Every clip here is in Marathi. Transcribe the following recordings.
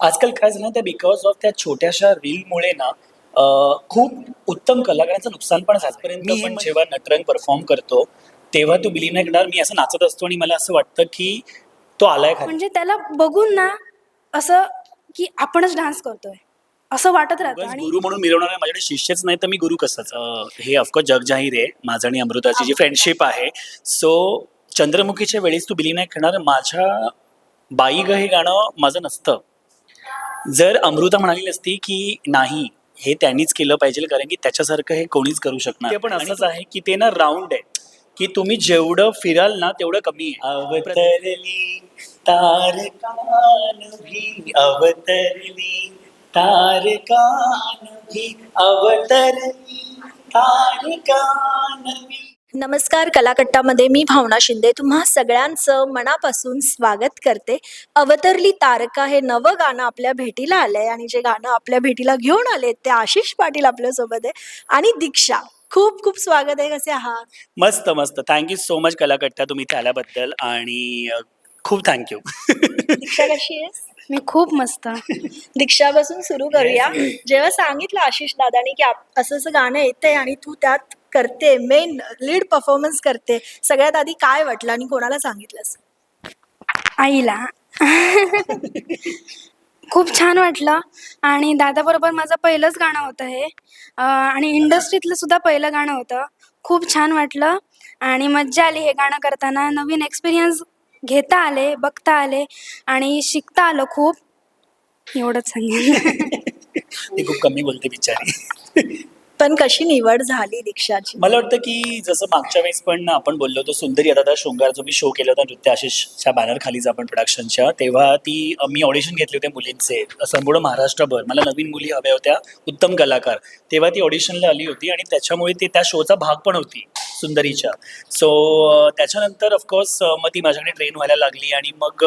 आजकाल काय झालं त्या बिकॉज ऑफ त्या छोट्याशा रीलमुळे ना अं, खूप उत्तम कलाकारांचं नुकसान पण झालं आजपर्यंत पण जेव्हा नटरंग परफॉर्म करतो तेव्हा तू बिलीव्ह नाही करणार मी असं नाचत असतो आणि मला असं वाटतं की तो आलाय खाली. म्हणजे त्याला बघून ना असं की आपणच डान्स करतोय असं वाटत राहतं उगाच आणि गुरु म्हणून मिरवणारे माझ्याकडे शिष्यच नाही तर मी गुरु कसंच? अं, हे ऑफकोर्स जग जाहीर आहे माझं आणि अमृताची जी फ्रेंडशिप आहे. सो चंद्रमुखीच्या वेळेस तू बिलीव्ह नाही करणार माझ्या बाई ग हे गाणं माझं नसतं. जर अमृता म्हणाली नसती की नाही हे त्यांनीच केलं पाहिजे कारण की त्याच्यासारखं हे कोणीच करू शकणार. ते पण असंच आहे. की ते ना राऊंड आहे की तुम्ही जेवढं फिराल ना तेवढं कमी आहे. अवतरली तारकान भी अवतरली तारकान भी अवतरली तारकान भी. नमस्कार कलाकट्टामध्ये मी भावना शिंदे. तुम्हा सगळ्यांचं मनापासून स्वागत करते. अवतरली तारका हे नवं गाणं आपल्या भेटीला आलंय आणि जे गाणं आपल्या भेटीला घेऊन आले ते आशिष पाटील आपल्यासोबत आहे. आणि दीक्षा खूप खूप स्वागत आहे. कसे आहात? मस्त मस्त. थँक्यू सो मच कलाकट्टा तुम्ही इथे आल्याबद्दल आणि खूप थँक्यू दीक्षा कशी आहेस? मी खूप मस्त. दीक्षापासून सुरू करूया. जेव्हा सांगितलं आशिष दादानी की आप- असं असं गाणं येतंय आणि तू त्यात करते मेन लीड परफॉर्मन्स करते. सगळ्यात आधी काय वाटलं आणि कोणाला सांगितलंस आईला. खूप छान वाटलं. आणि दादाबरोबर माझं पहिलंच गाणं होतं हे. अं, आणि इंडस्ट्रीतलं सुद्धा पहिलं गाणं होतं. खूप छान वाटलं. आणि मज्जा आली हे गाणं करताना. नवीन एक्सपिरियन्स घेता आले बघता आले. आणि शिकता आलं खूप. एवढंच सांगेन. ती खूप कमी बोलते बिचारी. पण कशी निवड झाली दीक्षाची? मला वाटतं की जसं मागच्या वेळेस पण आपण बोललो होतो सुंदरी आता शृंगार जो मी शो केला होता नृत्य आशिषच्या बॅनर खालीच आपण प्रोडक्शनच्या तेव्हा ती मी ऑडिशन घेतले होते मुलींचे संपूर्ण महाराष्ट्रभर. मला नवीन मुली हव्या होत्या उत्तम कलाकार. तेव्हा ती ऑडिशनला आली होती आणि त्याच्यामुळे ती त्या शोचा भाग पण होती सुंदरीच्या. सो त्याच्यानंतर ऑफकोर्स मग ती माझ्याकडे ट्रेन व्हायला लागली आणि मग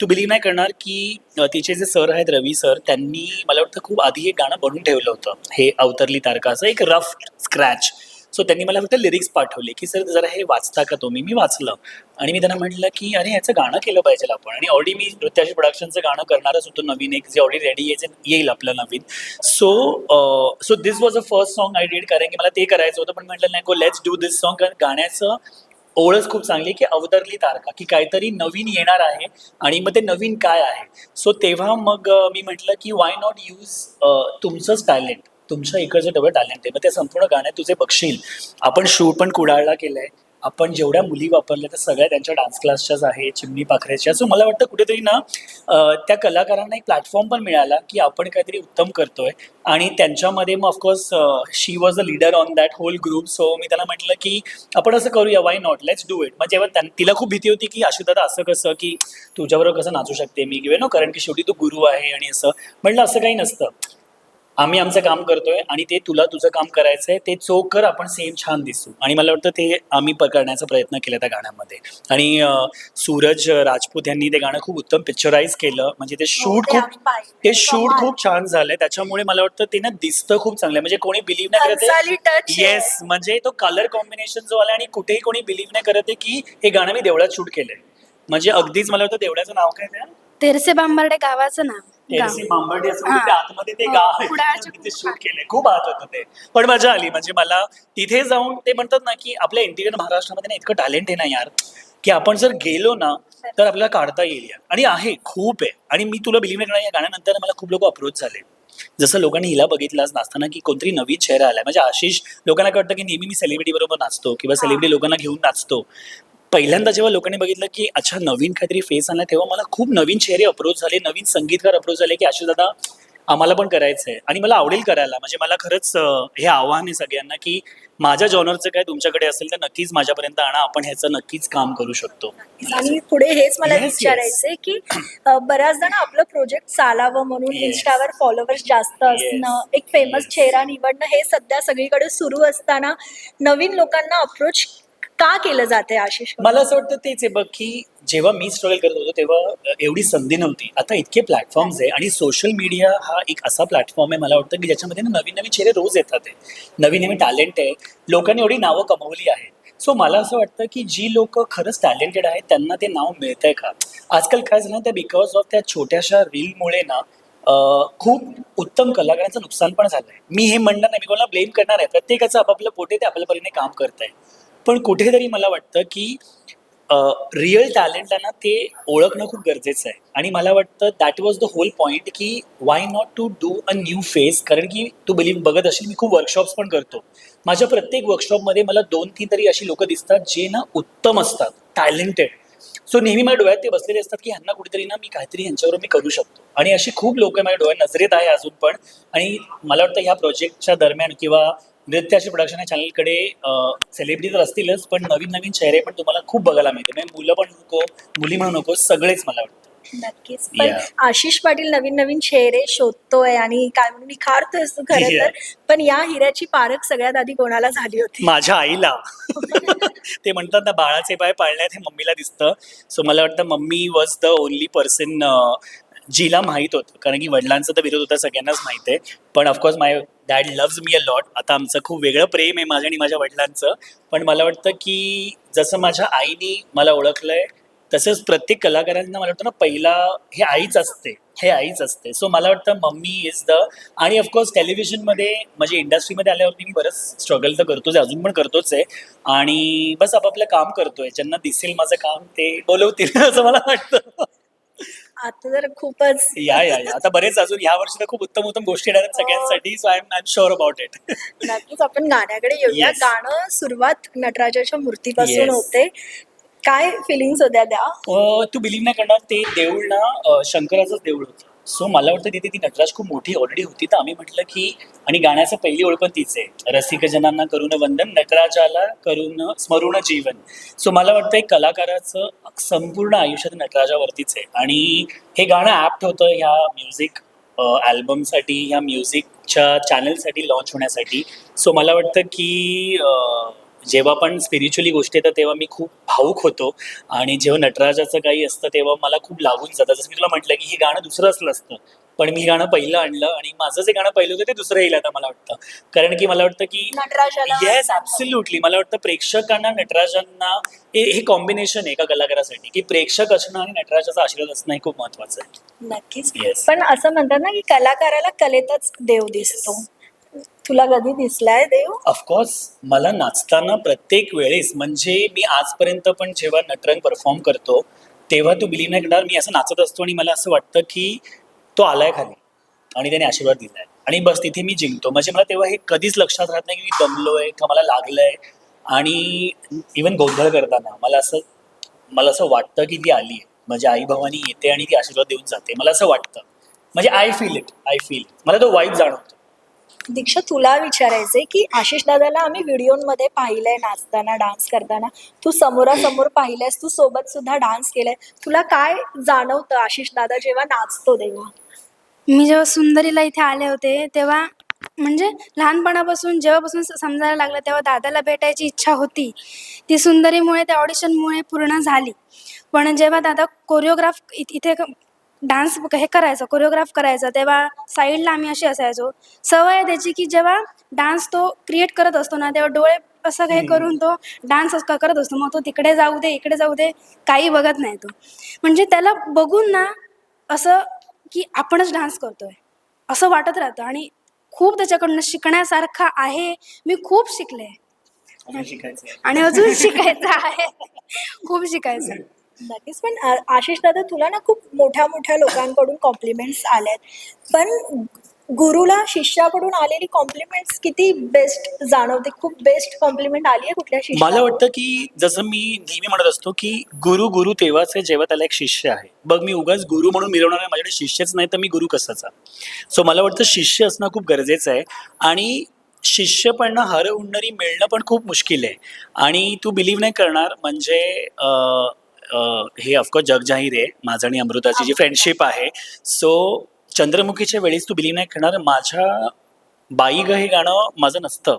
तू बिलीव्ह नाही करणार की तिचे जे सर आहेत रवी सर त्यांनी मला वाटतं खूप आधी एक गाणं बनवून ठेवलं होतं. हे अवतरली तारकाचं एक रफ स्क्रॅच सो त्यांनी मला फक्त लिरिक्स पाठवले की सर जरा हे वाचता का तुम्ही? मी वाचलं. आणि मी त्यांना म्हटलं की अरे ह्याचं गाणं केलं पाहिजे आपण. आणि ऑलरेडी मी नृत्याशी प्रोडक्शनचं गाणं करणारच होतो नवीन एक जे ऑलरेडी रेडी यायचं येईल आपलं नवीन. So so this was a first song I did कारण की मला ते करायचं होतं पण म्हटलं नाही go let's do this song कारण गाण्याचं ओळख खूप चांगली की अवतरली तारका की काहीतरी नवीन येणार आहे आणि मग ते नवीन काय आहे? सो तेव्हा मग मी म्हटलं की वाय नॉट यूज तुमचंच टॅलेंट तुमच्या इकडचं डबल टॅलेंट आहे. मग ते संपूर्ण गाणं तुझे बघशील. आपण शूट पण कुडाळला आहे आपण जेवढ्या मुली वापरल्या त्या सगळ्या त्यांच्या डान्स क्लासच्याच आहे चिमणी पाखरेच्या सो मला वाटतं कुठेतरी ना त्या कलाकारांना एक प्लॅटफॉर्म पण मिळाला की आपण काहीतरी उत्तम करतोय. आणि त्यांच्यामध्ये मग of course she was the leader on that whole group so मी त्याला म्हटलं की आपण असं करूया why not let's do it मग जेव्हा तिला खूप भीती होती की दादा असं कसं की तुझ्याबरोबर कसं नाचू शकते मी? किंवा नो कारण की शेवटी तू गुरु आहे आणि असं. म्हटलं असं काही नसतं. आम्ही आमचं काम करतोय आणि ते तुला तुझं काम करायचं आहे ते चोख कर आपण सेम छान दिसू आणि मला वाटतं ते आम्ही प- करण्याचा प्रयत्न केला त्या गाण्यामध्ये आणि सूरज राजपूत यांनी ते गाणं खूप उत्तम पिक्चराईज केलं म्हणजे ते शूट ते खूप. ते शूट. खूप छान झालंय त्याच्यामुळे मला वाटतं ते ना दिसतं खूप चांगलं. म्हणजे कोणी बिलीव्ह नाही करत. येस म्हणजे तो कलर कॉम्बिनेशन जो आला आणि कुठेही कोणी बिलीव्ह नाही करत आहे की हे गाणं मी देवळात शूट केलंय म्हणजे अगदीच मला वाटतं देवळाचं नाव काय त्या तेरसे बांबर्डे गावाचं नाव मांबर्डे असं हा. ते आतमध्ये ते गाव आहे. कुडाळच्या तिथे शूट केले खूप आत होतं ते. पण मजा आली. म्हणजे मला तिथे जाऊन ते म्हणतात ना की आपल्या इंटिरियर महाराष्ट्रामध्ये ना इतकं टॅलेंट आहे ना यार की आपण जर गेलो ना तर आपल्याला काढता येईल यार. आणि आहे खूप आहे. आणि मी तुला बिलीव्ह करणार या गाण्यानंतर मला खूप लोक अप्रोच झाले. जसं लोकांनी हिला बघितलं आज नाचताना की कोणतरी नवीन चेहरा आलाय. म्हणजे आशिष लोकांना काय वाटतं की नेहमी मी सेलिब्रिटी बरोबर नाचतो किंवा सेलिब्रिटी लोकांना घेऊन नाचतो. पहिल्यांदा जेव्हा लोकांनी बघितलं की अच्छा नवीन काहीतरी फेस आला तेव्हा मला खूप नवीन चेहरे अप्रोच झाले नवीन संगीतकार अप्रोच झाले की आशिष दादा आम्हाला पण करायचं आहे आणि मला आवडेल करायला म्हणजे मला खरंच हे आव्हान आहे सगळ्यांना की माझ्या जॉनरचं काय तुमच्याकडे असेल तर नक्कीच माझ्यापर्यंत आणा आपण ह्याचं नक्कीच काम करू शकतो आणि पुढे हेच मला. विचारायचंय की बऱ्याचदा ना आपलं प्रोजेक्ट चालावं म्हणून. इन्स्टावर फॉलोअर्स जास्त असणं. एक फेमस. चेहरा निवडणं हे सध्या सगळीकडे सुरू असताना नवीन लोकांना अप्रोच का केलं जाते आशिष? मला असं वाटतं तेच आहे. बघ की जेव्हा मी स्ट्रगल करत होतो तेव्हा एवढी संधी नव्हती. आता इतके प्लॅटफॉर्म्स आहे आणि सोशल मीडिया हा एक असा प्लॅटफॉर्म आहे मला वाटतं की ज्याच्यामध्ये ना नवीन नवीन चेहरे रोज येतात आहे. नवीन नवीन टॅलेंट आहे. लोकांनी एवढी नावं कमवली आहेत. सो मला असं वाटतं की जी लोक खरंच टॅलेंटेड आहेत त्यांना ते नाव मिळतंय का? आजकाल काय झालं त्या बिकॉज ऑफ त्या छोट्याशा रीलमुळे ना खूप उत्तम कलाकारांचं नुकसान पण झालंय. मी हे म्हणणार नाही मी कोणाला ब्लेम करणार आहे प्रत्येकाचं आपापलं पोटे ते आपल्या परीने काम करत आहे पण कुठेतरी मला वाटतं की रिअल टॅलेंटला ना ते ओळखणं खूप गरजेचं आहे. आणि मला वाटतं that was the whole point की why not to do a new face कारण की तू बिलीव्ह बघत असेल मी खूप वर्कशॉप्स पण करतो. माझ्या प्रत्येक वर्कशॉपमध्ये मला दोन तीन तरी अशी लोक दिसतात जे ना उत्तम असतात टॅलेंटेड सो नेहमी माझ्या डोळ्यात ते बसलेले असतात की ह्यांना कुठेतरी ना मी काहीतरी ह्यांच्यावर मी करू शकतो. आणि अशी खूप लोक माझ्या डोळ्यात नजरेत आहे अजून पण. आणि मला वाटतं ह्या प्रोजेक्टच्या दरम्यान किंवा नृत्याचे प्रोडक्शन या चॅनलकडे सेलिब्रिटी तर असतीलच पण नवीन नवीन चेहरे पण तुम्हाला खूप बघायला मिळते म्हणजे मुलं पण नको मुली म्हणू नको सगळेच मला वाटतं. नक्कीच. पण Yeah. आशिष पाटील नवीन नवीन चेहरे शोधतोय आणि काय म्हणून निखारतोय तू खरं Yeah. तर पण या हिऱ्याची पारख सगळ्यात आधी कोणाला झाली होती? माझ्या आईला. ते म्हणतात ना बाळाचे पाय पाळण्यात हे मम्मीला दिसतं. सो मला वाटतं mummy was the only person जिला माहीत होतं. कारण की वडिलांचा तर विरोध होता सगळ्यांनाच माहीत आहे. पण of course my dad loves me a lot आता आमचं खूप वेगळं प्रेम आहे माझ्या आणि माझ्या वडिलांचं. पण मला वाटतं की जसं माझ्या आईने मला ओळखलंय तसंच प्रत्येक कलाकारांना मला वाटतं ना पहिला हे आईच असते. हे आईच असते. सो मला वाटतं मम्मी इज द आणि ऑफकोर्स टेलिव्हिजनमध्ये म्हणजे इंडस्ट्रीमध्ये आल्यावरती मी बरंच स्ट्रगल तर करतोच आहे अजून पण करतोच आहे. आणि बस आपापलं काम करतोय. ज्यांना दिसेल माझं काम ते बोलवतील असं मला वाटतं. आता तर खूपच. या या या. आता बरेच अजून या वर्षी तर खूप उत्तम उत्तम गोष्टी येणार आहेत सगळ्यांसाठी so I am I am sure about it नक्कीच आपण गाण्याकडे येऊया. Yes. गाणं सुरुवात नटराजाच्या मूर्तीपासून Yes. होते. काय फिलिंग्स होत्या त्या? अ, तू बिलीव्ह नाही करणार ते देऊळ ना अ, शंकराचंच देऊळ होतं. सो मला वाटतं तिथे ती नटराज खूप मोठी ऑलरेडी होती. तर आम्ही म्हटलं की आणि गाण्याचं पहिली ओळख पण तीच आहे. रसिकजनांना करून वंदन नटराजाला करून स्मरून जीवन. सो मला वाटतं एक कलाकाराचं संपूर्ण आयुष्यात नटराजावरतीच आहे. आणि हे गाणं ॲप्ट होतं ह्या म्युझिक अल्बमसाठी ह्या म्युझिकच्या चॅनलसाठी लॉन्च होण्यासाठी. सो मला वाटतं की जेव्हा पण स्पिरिच्युअली गोष्टी येतात तेव्हा मी खूप भाऊक होतो. आणि जेव्हा नटराजाचं काही असतं तेव्हा मला खूप लागून जातं. जसं मी तुला म्हटलं की हे गाणं दुसरं असलं असतं. पण मी गाणं पहिलं आणलं आणि माझं जे गाणं पहिलं होतं ते दुसरं येईल आता मला वाटतं. कारण की मला वाटतं की येस ॲब्सल्युटली मला वाटतं प्रेक्षकांना नटराजांना हे कॉम्बिनेशन आहे एका कलाकारासाठी की प्रेक्षक असणं आणि नटराजाचा आशीर्वाद असणं हे खूप महत्वाचं आहे. नक्कीच. पण असं म्हणतात ना की कलाकाराला कलेतच देव दिसतो. तुला कधी दिसलाय देव? ऑफकोर्स मला नाचताना प्रत्येक वेळेस म्हणजे मी आजपर्यंत पण जेव्हा नटरंग परफॉर्म करतो तेव्हा तू बिलीव नाही करणार मी असं नाचत असतो आणि मला असं वाटतं की तो आलाय खाली आणि त्याने आशीर्वाद दिलाय. आणि बस तिथे मी जिंकतो. म्हणजे मला तेव्हा हे कधीच लक्षात राहत नाही की मी दमलोय का मला लागलंय. आणि इवन गोंधळ करताना मला असं मला असं वाटतं की ती आली आहे म्हणजे आई भवानी येते आणि ती आशीर्वाद देऊन जाते. मला असं वाटतं. म्हणजे I feel it I feel मला तो वाईट जाणवतो. दीक्षा तुला विचारायचंय की आशिष दादाला आम्ही व्हिडिओमध्ये पाहिलंय नाचताना डान्स करताना. तू समोरासमोर पाहिलंयस तू सोबत सुद्धा डान्स केलाय. तुला काय जाणवतं आशिष दादा जेव्हा नाचतो तेव्हा? मी जेव्हा सुंदरीला इथे आले होते तेव्हा म्हणजे लहानपणापासून जेव्हापासून समजायला लागलं तेव्हा दादाला भेटायची इच्छा होती. ती सुंदरीमुळे त्या ऑडिशनमुळे पूर्ण झाली. पण जेव्हा दादा कोरिओग्राफ इथे डान्स हे करायचा कोरिओग्राफ करायचा तेव्हा साईडला आम्ही असे असायचो. सवय आहे त्याची की जेव्हा डान्स तो क्रिएट करत असतो ना तेव्हा डोळे असं काही करून तो डान्स करत असतो. मग तो तिकडे जाऊ दे इकडे जाऊ दे काही बघत नाही तो. म्हणजे त्याला बघून ना असं की आपणच डान्स करतोय असं वाटत राहतं. आणि खूप त्याच्याकडनं शिकण्यासारखं आहे. मी खूप शिकले. आणि अजून शिकायचं आहे. खूप शिकायचं. नक्कीच. पण आशिष दादा तुला ना खूप मोठ्या मोठ्या लोकांकडून कॉम्प्लिमेंट्स आल्यात. पण गुरुला शिष्याकडून आलेली कॉम्प्लिमेंट्स किती बेस्ट जाणवते? खूप बेस्ट कॉम्प्लिमेंट आली आहे कुठल्या मला वाटतं की जसं मी नेहमी म्हणत असतो की गुरु गुरु तेव्हाच आहे जेव्हा त्याला एक शिष्य आहे. बघ मी उगाच गुरु म्हणून मिरवणार आहे माझ्याकडे शिष्यच नाही तर मी गुरु कसाचा? सो मला वाटतं शिष्य असणं खूप गरजेचं आहे. आणि शिष्यपणा हर उडणारी मिळणं पण खूप मुश्किल आहे. आणि तू बिलीव्ह नाही करणार म्हणजे अं, हे ऑफकोर्स जगजाहीर आहे. माझं आणि अमृताची जी फ्रेंडशिप आहे. सो चंद्रमुखीच्या वेळेस तू बिली नाही करणार माझ्या बाई ग हे गाणं माझं नसतं.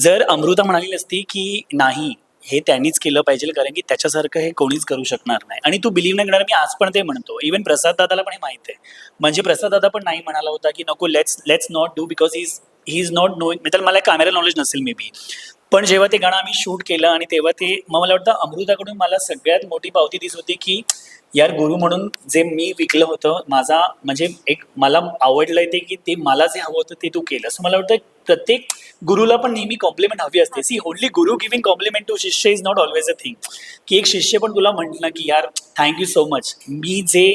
जर अमृता म्हणाली नसती की नाही हे त्यांनीच केलं पाहिजे कारण की त्याच्यासारखं हे कोणीच करू शकणार नाही. आणि तू बिलीव्ह नाही करणार मी आज पण ते म्हणतो. इवन प्रसाद दादाला पण हे माहिती आहे. म्हणजे प्रसाद दादा पण नाही म्हणाला होता की नको let's let's not do because is he is not knowing म्हणजे मला कॅमेरा नॉलेज नसेल मे बी पण जेव्हा ते गाणं आम्ही शूट केलं आणि तेव्हा ते मग मला वाटतं अमृताकडून मला सगळ्यात मोठी पावती दिस होती की यार गुरु म्हणून जे मी विकलं होतं माझा म्हणजे एक मला आवडलंय ते की ते मला जे हवं होतं ते तू केलं सो मला वाटतं प्रत्येक गुरुला पण नेहमी कॉम्प्लिमेंट हवी असते. See only guru giving compliment to shishya is not always a thing की एक शिष्य पण तुला म्हटलं की यार थँक्यू सो मच मी जे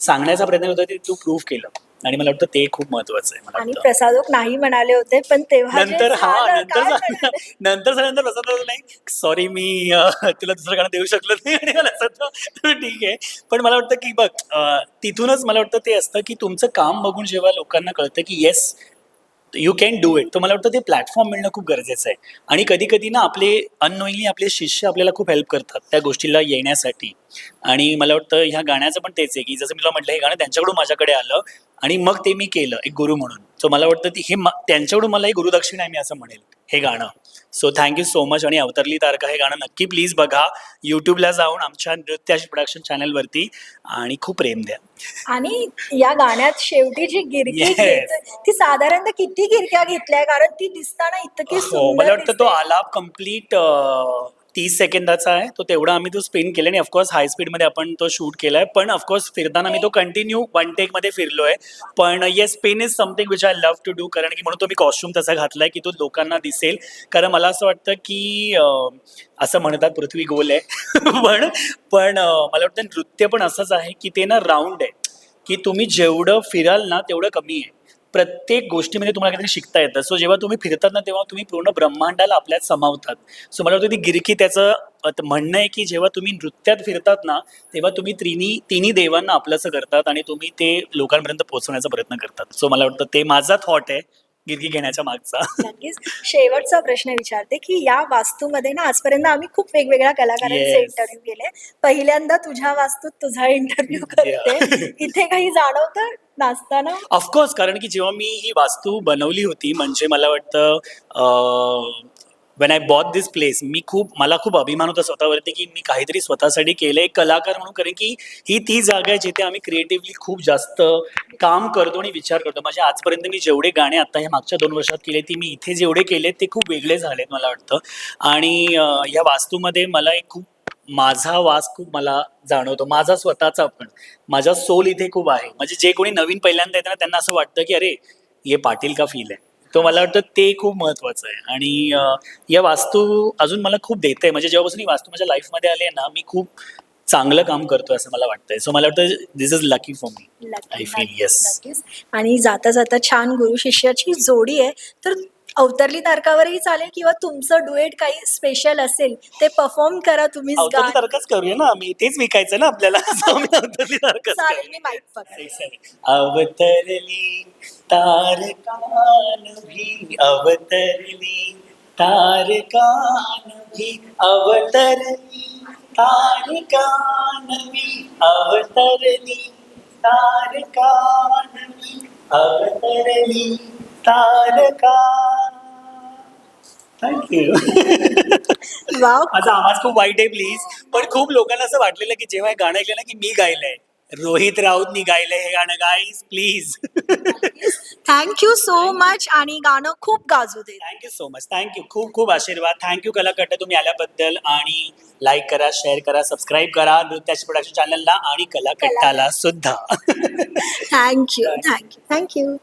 सांगण्याचा प्रयत्न होता ते तू प्रूव्ह केलं. आणि मला वाटतं ते खूप महत्वाचं आहे मला आणि वाटतं. प्रसादोक नाही म्हणाले होते पण तेव्हा जे नंतर हा झालं, नंतर काय झालं- म्हणाले? नंतर झाल्यानंतर प्रसाद बोलला, नाही सॉरी मी अं, तुला दुसरं गाणं देऊ शकलो नाही. आणि मला असं वाटलं, ठीक आहे. पण मला वाटतं की बघ अं, तिथूनच मला वाटतं ते असतं की तुमचं काम बघून जेव्हा लोकांना कळतं की yes you can do it तर मला वाटतं ते प्लॅटफॉर्म मिळणं खूप गरजेचं आहे. आणि कधी कधी ना आपले अननोईंगली आपले शिष्य आपल्याला खूप हेल्प करतात त्या गोष्टीला येण्यासाठी. आणि मला वाटतं ह्या गाण्याचं पण तेच आहे की जसं मी तुला म्हटलं हे गाणं त्यांच्याकडून माझ्याकडे आलं. आणि मग ते मी केलं एक गुरु म्हणून. सो मला वाटतं ती हे त्यांच्याकडून मला एक गुरुदक्षिण आहे मी असं म्हणेल हे गाणं. सो थँक्यू सो मच आणि अवतरली तारका हे गाणं नक्की प्लीज बघा. यूट्यूबला जाऊन आमच्या नृत्याशी प्रोडक्शन चॅनलवरती आणि खूप प्रेम द्या. आणि या गाण्यात शेवटी जी गिरकी Yes. घेत- ती साधारणतः किती गिरक्या घेतल्या? कारण ती दिसताना इतकी हो सुंदर मला वाटतं तो दिसते. आलाप कंप्लीट तीस सेकंदाचा आहे तो तेवढा आम्ही तो स्पिन केला आणि ऑफकोर्स हाय स्पीडमध्ये आपण तो शूट केलाय. पण ऑफकोर्स फिरताना मी तो कंटिन्यू वन टेकमध्ये फिरलोय. पण yes spin is something which I love to do कारण की म्हणून तो मी कॉस्ट्युम तसा घातलाय की तो लोकांना दिसेल. कारण मला असं वाटतं की असं म्हणतात पृथ्वी गोल आहे. पण पण मला वाटतं नृत्य पण असंच आहे की ते ना राऊंड आहे. की तुम्ही जेवढं फिराल ना तेवढं कमी आहे. प्रत्येक गोष्टीमध्ये तुम्हाला काहीतरी शिकता येतं. सो जेव्हा तुम्ही फिरतात ना तेव्हा तुम्ही पूर्ण ब्रह्मांडाला आपल्यात समावतात. सो मला वाटतं ती गिरकी त्याचं म्हणणं आहे की जेव्हा तुम्ही नृत्यात फिरतात ना तेव्हा तुम्ही तिन्ही तिन्ही देवांना आपलंसं करतात आणि तुम्ही ते लोकांपर्यंत पोहोचवण्याचा प्रयत्न करतात. सो मला वाटतं ते माझा थॉट आहे गिरकी घेण्याच्या मागचा. नक्कीच. शेवटचा प्रश्न विचारते की या वास्तूमध्ये ना आजपर्यंत आम्ही खूप वेगवेगळ्या कलाकारांचे Yes. इंटरव्ह्यू केले. पहिल्यांदा तुझ्या वास्तूत तुझा इंटरव्ह्यू करते. इथे काही जाणवतं? नाचताना? ऑफकोर्स कारण की जेव्हा मी ही वास्तू बनवली होती म्हणजे मला वाटतं when I bought this place मी खूप मला खूप अभिमान होता स्वतःवरती की मी काहीतरी स्वतःसाठी केलं एक कलाकार म्हणून कारण की ही ती जागा आहे जिथे आम्ही क्रिएटिव्हली खूप जास्त काम करतो आणि विचार करतो. म्हणजे आजपर्यंत मी जेवढे गाणे आता ह्या मागच्या दोन वर्षात केले ती मी इथे जेवढे केले ते खूप वेगळे झालेत मला वाटतं. आणि ह्या वास्तूमध्ये मला एक खूप माझा वास खूप मला जाणवतो. माझा स्वतःचा पण. माझा सोल इथे खूप आहे. म्हणजे जे कोणी नवीन पहिल्यांदा येतं ना त्यांना असं वाटतं की अरे हे पाटील का फील आहे? तो मला वाटतं ते खूप महत्वाचं आहे. आणि या वास्तू अजून मला खूप देते म्हणजे जेव्हापासून ही वास्तू माझ्या लाईफमध्ये आली आहे ना मी खूप चांगलं काम करतोय असं मला वाटतंय. सो मला वाटतं this is lucky for me I feel yes आणि जाता जाता छान गुरु शिष्याची जोडी आहे. तर अवतरली तारकावरही चालेल किंवा तुमचं डुएट काही स्पेशल असेल ते परफॉर्म करा तुम्हीच अवतरली तारकाच करूया ना आम्ही. तेच विकायचं ना आपल्याला. अवतरली तारकाच चालेल. मी माईक पकड अवतरली तारकान भी अवतरली तारकान भी अवतरली तारकान भी अवतरली तारकान भी अवतरली. तारका थँक्यू वाव. माझा आवाज खूप वाईट आहे प्लीज पण खूप लोकांना असं वाटलेलं की जेव्हा हे गाणं ऐकलं ना की मी गायलंय. रोहित राऊतनी गायलंय हे गाणं guys please thank you so much आणि गाणं खूप गाजू दे thank you so much thank you खूप खूप आशीर्वाद. थँक्यू कलाकट्टा. तुम्ही आल्याबद्दल आणि लाईक करा शेअर करा सबस्क्राईब करा. नृत्याची प्रोडक्शन चॅनलला आणि कलाकट्टाला सुद्धा. Thank you thank you thank you